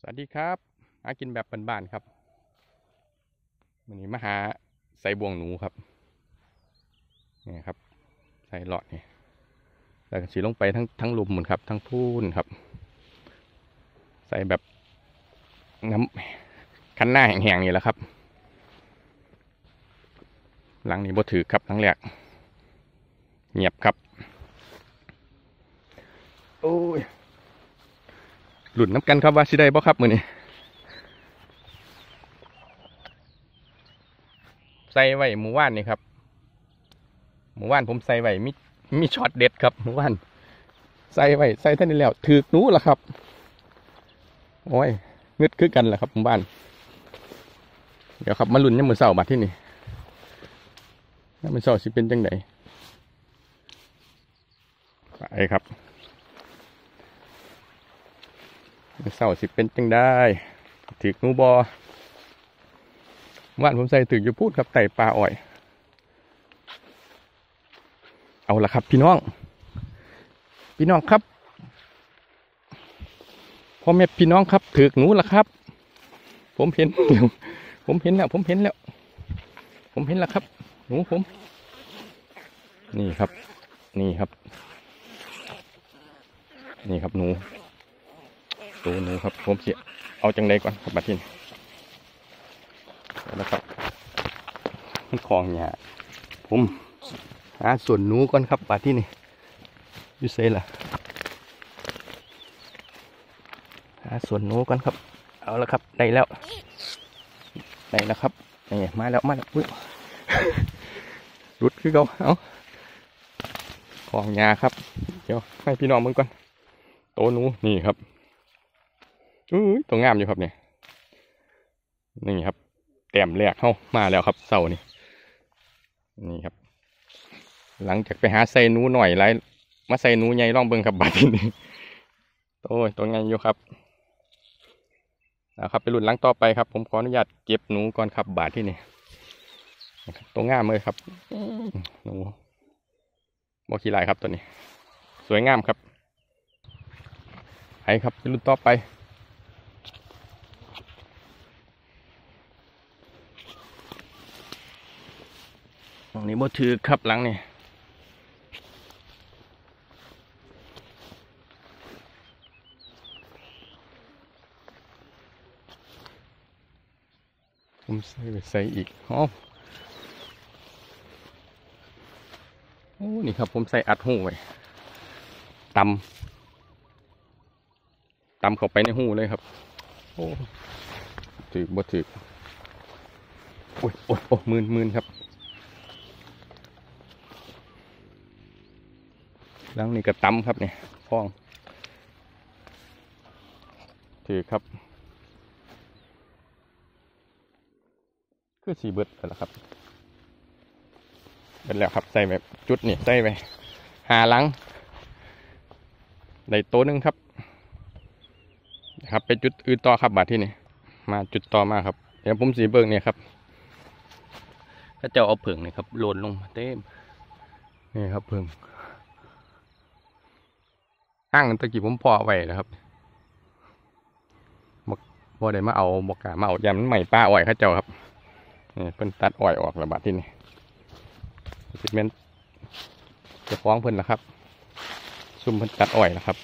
สวัสดีครับหากินแบบบ้านๆครับวันนี้มาหาใส่บวงหนูครับนี่ครับ ใส่หลอดนี่แล้วก็สีลงไปทั้งทั้งลุมหมดครับ ทั้งพูนครับ ใส่แบบน้ำคันหน้าแห้งๆนี่แหละครับ หลังนี้บ่ถือครับหลังแรกเงียบครับ โอ้ย หลุดน้ำกันครับว่าสิได้บ่ครับมือนี้ใส่ไว้หมู่ว่านนี่ครับหมู่ว่านผมใส่ไว้มีมีช็อตเด็ดครับหมู่ว่าน ใส่ไว้ใส่ท่านนี่แล้วถือกนูละครับ โอ้ยงึดคือกันแหละครับหมู่บ้าน เดี๋ยวครับมาลุ้นยังมือเสาบัดที่นี่ยังมือเสาสิเป็นจังไดไปครับ เศร้าสิเป็นจังได้ถือหนูบอว่านผมใส่ถืออยู่พูดครับไต่ปลาอ่อย เอาละครับ พี่น้อง พี่น้องครับพ่อแม่พี่น้องครับถือหนูละครับ ผมเห็นผมเห็นแล้วผมเห็นแล้ว ผมเห็นแล้วครับ หนูผม นี่ครับ นี่ครับ นี่ครับหนู ตัวหนูครับผมเสียเอาจังใดก่อนครับมาทินแล้วครับมันคลองเนี่ยผมหาส่วนหนูก่อนครับมาที่นี่ยูเซล่ะหาส่วนหนูก่อนครับ เอาละครับได้แล้วได้แล้วครับนี่มาแล้วมาแล้วอุ้ยรุดคือเขาเอาคลองยาครับ เดี๋ยวให้พี่น้องมึงก่อน โตวหนูนี่ครับ อุ้ยตัวงามอยู่ครับเนี่ยนี่ครับ แต้มแรกเข้ามาแล้วครับเสานี่นี่ครับ หลังจากไปหาใส่หนูหน่อยไรมาใส่หนูใหญ่ล่องเบิ้งครับบาดที่นี่โอ้ยตัวไงอยู่ครับนะครับไปรุ่นหลังต่อไปครับ ผมขออนุญาตเก็บหนูก่อนครับบาดที่นี่ตัวงามเลยครับหนูบอขี้ลายครับตัวนี้ สวยงามครับไปครับไปรุ่นต่อไป ตรงนี้บ่ถือครับหลังนี่ผมใส่ไปใส่อีกอ๋อโอ้นี่ครับผมใส่อัดหูไว้ตำตำเข้าไปในหูเลยครับ โอ้ถือบ่ถือโอ้ยโอ้ยโอ้ยมืนมืนครับ แล้วนี่ก็ตำครับเนี่ยพอง ถือครับ คือสีเบิดแล้วล่ะครับเป็นแล้วครับใส่แบบจุดนี่ใส่ไปหาหลังได้โต๊ะหนึงครับครับไปจุดอื่นต่อครับบาทที่นี่มาจุดต่อมาครับเดี๋ยวผมสีเบิกเนี่ยครับถ้าเจ้าเอาผึ่งนี่ครับโหลนลงมาเต็มนี่ครับผึ่ง ห้างตะกี้ผมพอไว้นะครับบกบ่ได้มาเอาบกกามาเอายำมันใหม่ป้าอ่อยข้าเจ้าครับนี่เพิ่นตัดอ่อยออกระบาดที่นี่สิเมนจะฟ้องเพิ่นนะครับ ซุ่มเพิ่นตัดอ่อยนะครับ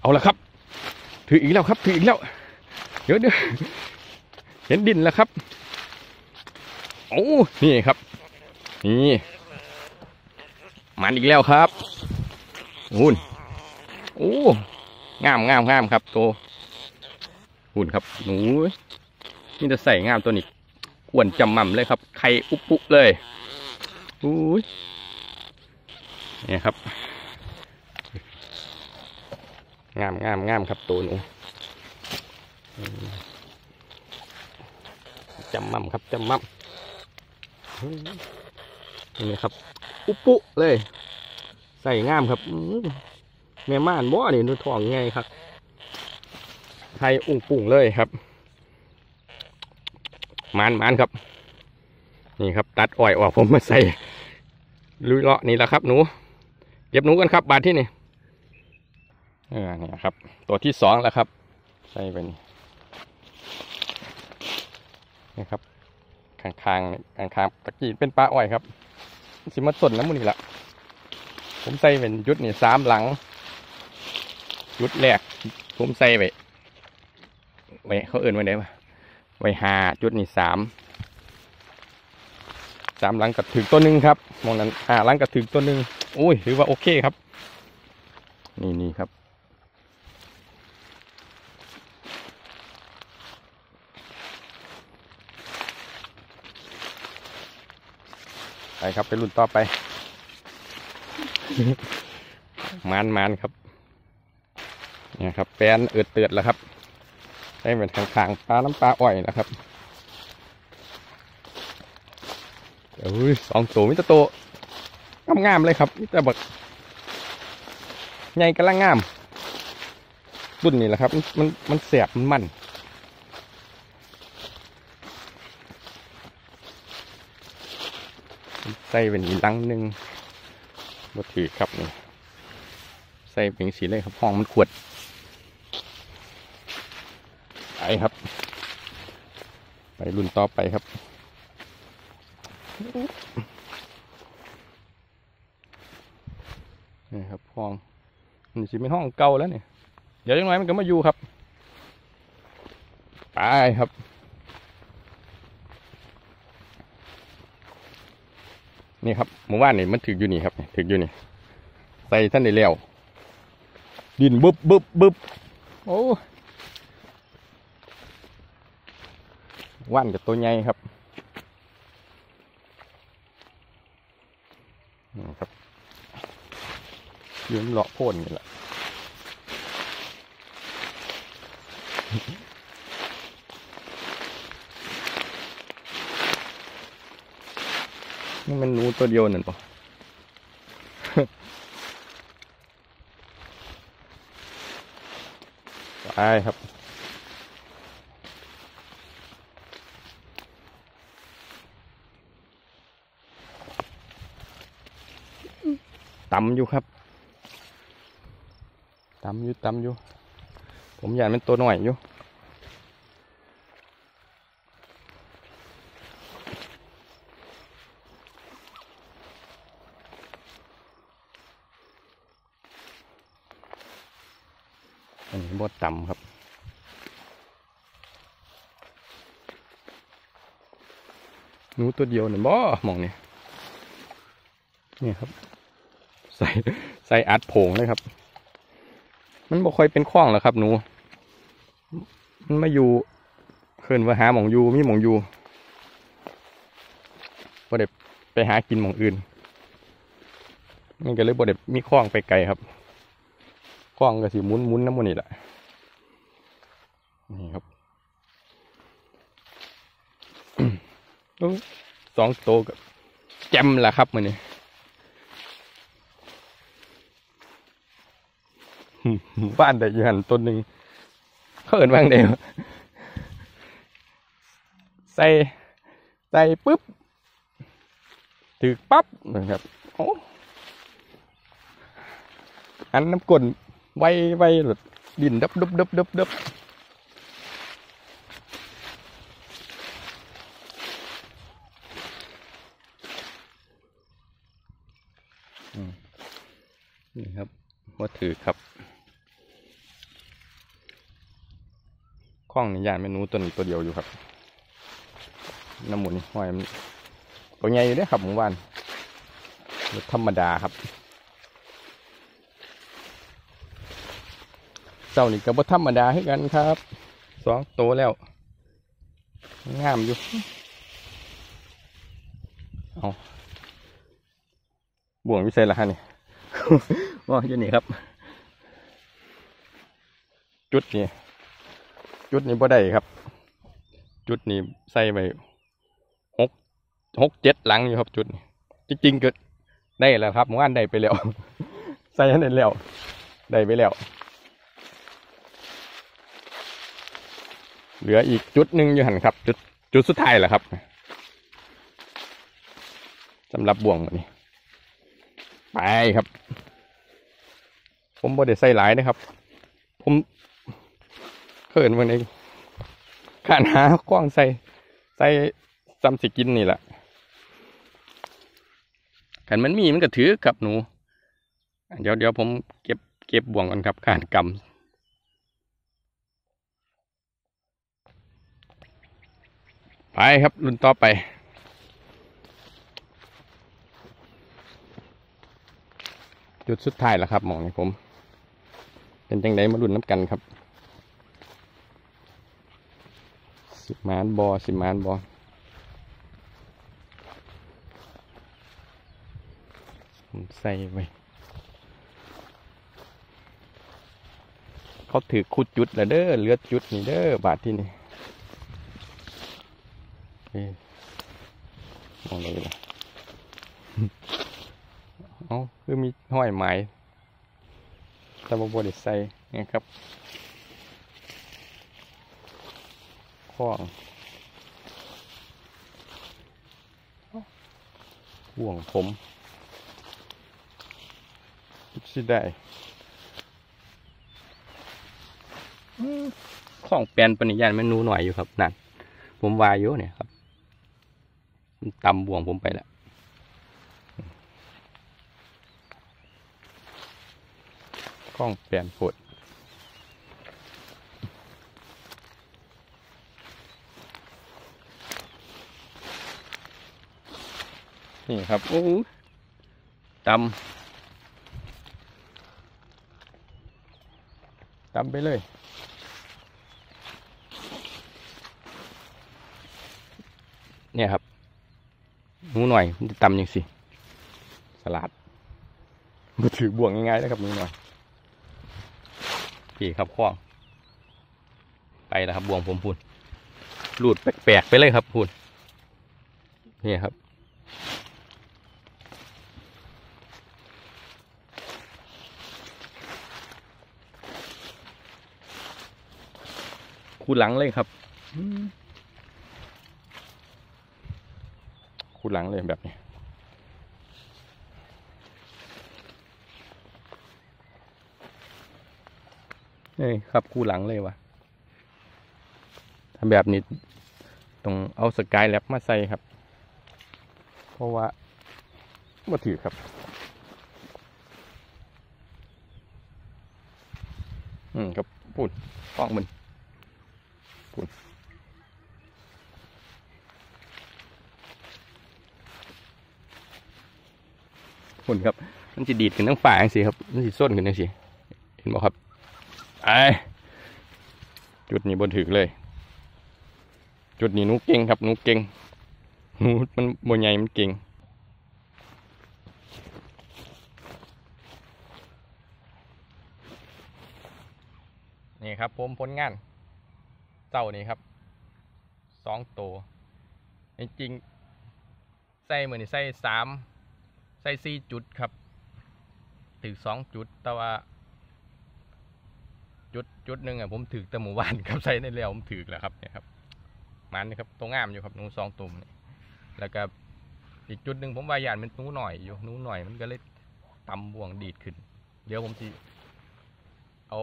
เอาละครับ ถืออีกแล้วครับ ถืออีกแล้ว เดี๋ยวเดี๋ยวเห็นดินแล้วครับโอ้นี่ครับ นี่มันอีกแล้วครับ หุ่นโอ้งามงามงามครับตัวหุ่นครับหนูนี่จะใส่งามตัวนี้อ้วนจำมั่มเลยครับ ไข่อุปุเลยอุ้ยนี่ครับ งามงามงามครับตัวหนูจำมั่มครับจำมั่มนี่ครับ อุปุเลย ส่งามครับแม่ม่านบ่อนี่ดูทองไงครับไทยอุ่งปุ่งเลยครับมานมานครับ นี่ครับ ตัดอ้อยออกผมมาใส่ลุยเลาะนี่แหละครับ หนูเก็บหนูกันครับ บาทที่นี่เออนี่ครับ ตัวที่สองแล้วครับ ใส่ไปนี่นี่ครับข้างๆนี่ข้างตะกี้เป็นปลาอ้อยครับสิมาต้นน้ำมันนี่ละ ผมใส่เป็นยุดนี่สามหลัง ยุดแรก ผมใส่ไว้ไว้เขาเอื่นไว้ไหนวะไว้หาจุดนี่สามสามหลังกับถึงตัวหนึ่งครับมองนั้นหาหลังกับถึงตัวหนึ่งโอ้ยถือว่าโอเคครับ นี่นี่ครับไปครับไปรุ่นต่อไป มานมานครับ เนี่ยครับแปลนเอืดเตือดแล้วครับ ได้เป็นข้างๆปลาน้ำปลาอ้อยนะครับเอ้ยสองตัวมิตรโตวงามๆเลยครับมิตรบักใหญ่กำลังงามรุ่นนี้แหละครับ มันมันมันแสบมันมันใส่เป็นอีกลังหนึ่ง บถือครับนี่ใส่เป็นสีเลยครับห้องมันขวดไปครับ ไปรุ่นต่อไปครับนี่ครับห้องนี่สิเป็นห้องเก่าแล้วเนี่ยเดี๋ยวยังไงมันก็มาอยู่ครับ ไปครับ นี่ครับหมู่บ้านนี่มันถึกอยู่นี่ครับถึกอยู่นี่ ใส่ท่านได้แล้วดินบึบบึบบึบโอ้ว่านกับตัวใหญ่ครับนี่ครับยืมเลาะโพ่นนี่แหละ นี่มันนูตัวเดียวนั่นปะไปครับต่ำอยู่ครับต่ำอยู่ต่ำอยู่ ผมอยากเป็นตัวหน่อยอยู่ อันนี้บดต่ำครับ หนู ตัวเดียวเนี่ยบ่มองนี่นี่ครับ ใส่ใส่อัดโผงเลยครับ มันบ่ค่อยเป็นข้องหรอกครับหนู มันมาอยู่เคินว่าหาหมองอยู่มีหมองอยู่บ่ได้ไปหากินหมองอื่นมันก็เลยบ่ได้มีข้องไปไกลครับกล้องก็สิมุนมุนน้ำมันนี่แหละนี่ครับโอ้ย สองโตกับแจมละครับมันนี่บ้านแต่อยู่หันต้นหนึ่งเขาเอินว่างเดียวใส่ใส่ปุ๊บถือปั๊บนะครับโอ้อันน้ำกลนไวไวหลุดดินดับดับดับดับดับ นี่ครับว่าถือครับข้องในี่ยานเมนูตัวนี้ตัวเดียวอยู่ครับ น้ำหมุนห้อยมันตัวใหญ่อยู่เด้อครับหมู่บ้านธรรมดาครับเจ้านี่ก็บ่ธรรมดาให้กันครับสองโตวแล้ว งามอยู่ เอา บ่วงวิเศษละฮะนี่ว่าอยู่นี่ครับ จุดนี้จุดนี้บ่ได้ครับ จุดนี้ใส่ไปหกหกเจ็ดหลังอยู่ครับจุดนี้จริงๆก็ได้แล้วครับเมื่อวานได้ไปแล้ว ใส่ให้ได้แล้วได้ไปแล้วเหลืออีกจุดหนึ่งอยู่หันครับ จุดจุดสุดท้ายแหละครับสำหรับบ่วงวันนี้ ไปครับ ผมบ่ได้ใส่หลายนะครับ ผมเขินวันนี้ขานหากว้างใส่ ใส่ซ้ำสิกินนี่แหละขันมันมีมันก็ถือกับหนู เดี๋ยวเดี๋ยวผมเก็บเก็บบ่วงก่อนครับขานกำไปครับรุ่นต่อไป จุดสุดท้ายแล้วครับหมองนี่ผม เป็นจังไดมารุ่นน้ำกันครับ สิบมานบอสิบมานบอผมใส่ไว้เขาถือขุดจุดแล้วเด้อเลือดจุดนี่เด้อบาทที่นี่มองเลยละ เอ้าคือมีห้อยไม้แต่บบได้ใส่นี่ครับข้องห่วงผมสิได้อื้องแปลนปณิยานมันนูหน่อยอยู่ครับนั่นผมวายอยู่เนี่ยครับตำบ่วงผมไปแล้ว กล้องเปลี่ยนฝดนี่ครับโอ้ตำตำไปเลย เนี่ยครับหนูหน่อยมันจะตำยังสิ สลัดมาถือบ่วงง่ายๆนะครับหนูหน่อย พี่ครับคล้อง ไปแล้วครับบวงผมพูดหลุดแปลกๆไปเลยครับพูดนี่ครับคูหลังเลยครับคูหลังเลยแบบนี้ นี่ครับคู่หลังเลยวะทำแบบนี้ต้องเอาสกายแลบมาใส่ครับ เพราะว่ามาถือครับ อืมครับพูดฟ้องมันพูดพูดครับ มันจะดีดขึ้นทั้งฝ่าอย่างสิครับ มันจะส้นขึ้นอย่างสิเห็นไหมครับ ไอจุดนี้บนถือเลย จุดนี้หนูเก่งครับหนูเก่งหนูมันบนใหญ่มันเก่งนี่ครับผมผลงานเจ้านี่ครับสองตัวจริงๆใส่เหมือนใส่สามใส่สี่จุดครับ ถึงสองจุดแต่ว่า จุดจุดหนึ่งอะผมถือต่หมู่บ้านครับใส่ในเรือผมถือแล้วครับเนี่ยครับมันนี่ครับตัวงามอยู่ครับหนูสองตุ่มนี่แล้วก็อีกจุดหนึ่งผมว่าหยานเป็นหนูหน่อยอยู่หนูหน่อยมันก็เลยตำบ่วงดีดขึ้น เดี๋ยวผมจะเอา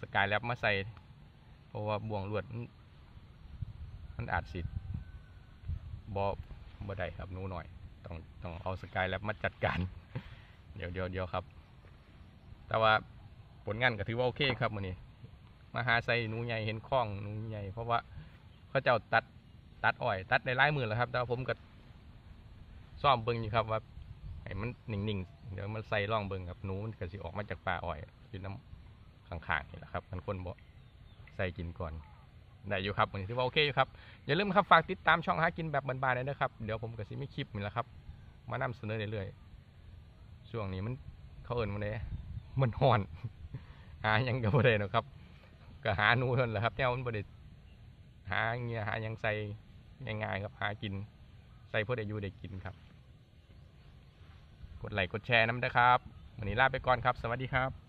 สกายแลบมาใส่เพราะว่าบ่วงลวดมันมันอาจสิบอบอได้ครับนูหน่อย ต้องต้องเอาสกายแลบมาจัดการ เดี๋ยวเดี๋ยวเดี๋ยวครับ แต่ว่า ผลงานก็ถือว่าโอเคครับมือนี้มาหาใส่นูใหญ่เห็นคล้องนูใหญ่เพราะว่าเขาเจ้าตัดตัดอ้อย ตัดในไล่มือแล้วครับ แต่ผมก็ซ่อมเบิ้งอยู่ครับว่าให้มันนิ่งๆเดี๋ยวมันใส่ร่องเบิ้งครับหนูมันก็สิออกมาจากป่าอ้อยอยู่น้ำข้างๆนี่แหละครับมันคนบ่ใส่กินก่อนได้อยู่ครับมือนี้ถือว่าโอเคอยู่ครับอย่าลืมครับฝากติดตามช่องหากินแบบบานๆเลยนะครับเดี๋ยวผมก็สิมีคลิปนี่แหละครับ มานำเสนอเรื่อยๆช่วงนี้มันเขาเอินมาเลยมันห่อน หาอยังก็บ่ได้หรอกครับ ก็หาหนูเท่านั้นแหละครับแนวมันบ่ได้หาเงี้ยหาอยังใส่ง่ายๆครับหากิน ใส่เพื่อได้อยู่ได้กินครับ กดไลค์กดแชร์น้ำนะครับวันนี้ลาไปก่อนครับ สวัสดีครับ